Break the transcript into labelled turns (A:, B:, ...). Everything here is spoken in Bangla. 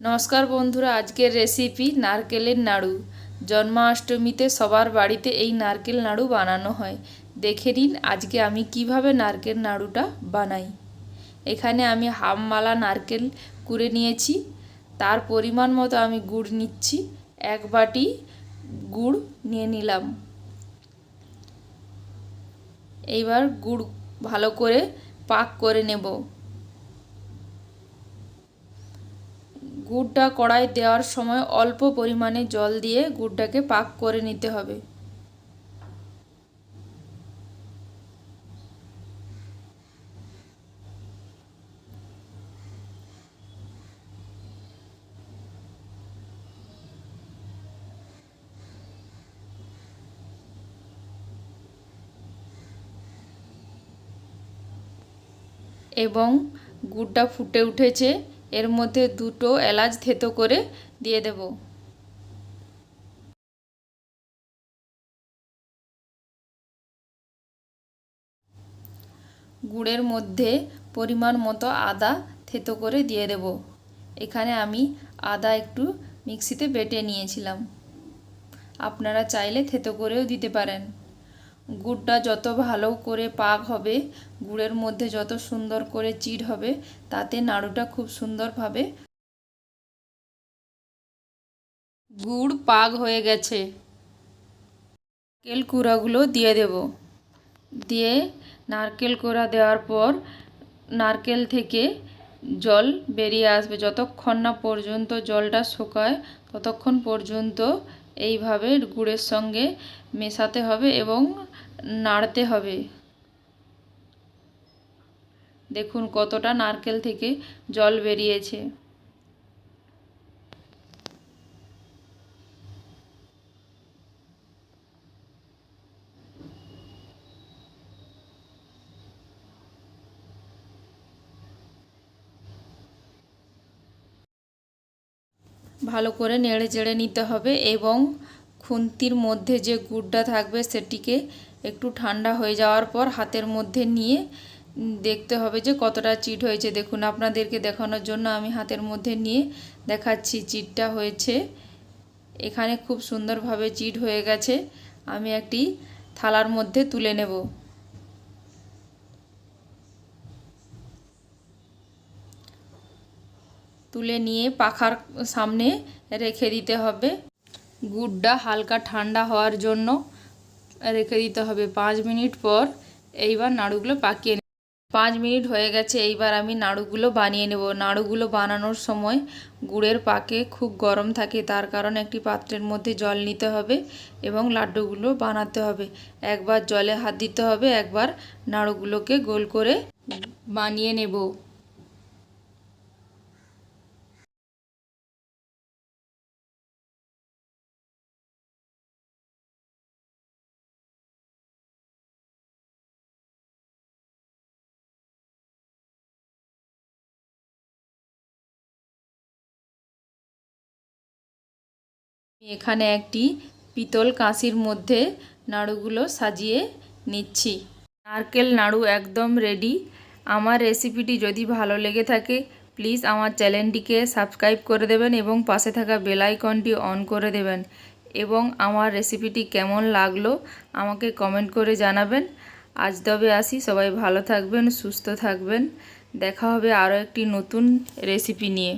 A: নমস্কার বন্ধুরা, আজকের রেসিপি নারকেলের নাড়ু। জন্মাষ্টমীতে সবার বাড়িতে এই নারকেল নাড়ু বানানো হয়। দেখে নিন আজকে আমি কীভাবে নারকেল নাড়ুটা বানাই। এখানে আমি হাফমালা নারকেল কুড়ে নিয়েছি। তার পরিমাণ মতো আমি গুড় নিচ্ছি। এক বাটি গুড় নিয়ে নিলাম। এইবার গুড় ভালো করে পাক করে নেব। গুড়টা কড়াই দেওয়ার সময় অল্প পরিমাণে জল দিয়ে গুড়টাকে পাক করে নিতে হবে। এবং গুড়টা ফুটে উঠেছে। এর মধ্যে দুটো এলাচ থেতো করে দিয়ে দেব। গুড়ের মধ্যে পরিমাণ মতো আদা থেতো করে দিয়ে দেব। এখানে আমি আদা একটু মিক্সিতে বেটে নিয়েছিলাম। আপনারা চাইলে থেতো করেও দিতে পারেন। গুড়টা যত ভালো করে পাক হবে, গুড়ের মধ্যে যত সুন্দর করে চিড় হবে, তাতে নাড়ুটা খুব সুন্দরভাবে গুড় পাক হয়ে গেছে। নারকেল কুড়াগুলো দিয়ে দেব। দিয়ে নারকেল কোড়া দেওয়ার পর নারকেল থেকে জল বেরিয়ে আসবে। যতক্ষণ না পর্যন্ত জলটা শুকায়, ততক্ষণ পর্যন্ত এইভাবে গুড়ের সঙ্গে মেশাতে হবে এবং নাড়তে হবে। দেখুন কতটা নারকেল থেকে জল বেরিয়েছে। ভালো করে নেড়ে চেড়ে নিতে হবে এবং খুন্তির মধ্যে যে গুড়টা থাকবে সেটিকে একটু ঠান্ডা হয়ে যাওয়ার পর হাতের মধ্যে নিয়ে দেখতে হবে যে কতটা চিট হয়েছে। দেখুন, আপনাদেরকে দেখানোর জন্য আমি হাতের মধ্যে নিয়ে দেখাচ্ছি, চিটটা হয়েছে। এখানে খুব সুন্দরভাবে চিট হয়ে গেছে। আমি একটি থালার মধ্যে তুলে নেব। তুলে নিয়ে পাখার সামনে রেখে দিতে হবে। গুড়টা হালকা ঠান্ডা হওয়ার জন্য রেখে দিতে হবে পাঁচ মিনিট পর। এইবার নাড়ুগুলো পাকিয়ে পাঁচ মিনিট হয়ে গেছে, এইবার আমি নাড়ুগুলো বানিয়ে নেব। নাড়ুগুলো বানানোর সময় গুড়ের পাকে খুব গরম থাকে, তার কারণ একটি পাত্রের মধ্যে জল নিতে হবে এবং লাড্ডুগুলো বানাতে হবে। একবার জলে হাত দিতে হবে, একবার নাড়ুগুলোকে গোল করে বানিয়ে নেব। এখানে একটি পিতল কাঁসির মধ্যে নাড়ুগুলো সাজিয়ে নিচ্ছি। নারকেল নাড়ু একদম রেডি আমার রেসিপিটি যদি ভালো লেগে থাকে প্লিজ আমার চ্যানেলটিকে সাবস্ক্রাইব করে দেবেন এবং পাশে থাকা বেল আইকনটি অন করে দেবেন। এবং আমার রেসিপিটি কেমন লাগল, আমাকে কমেন্ট করে জানাবেন। আজ তবে আসি। সবাই ভালো থাকবেন, সুস্থ থাকবেন। দেখা হবে আরও একটি নতুন রেসিপি নিয়ে।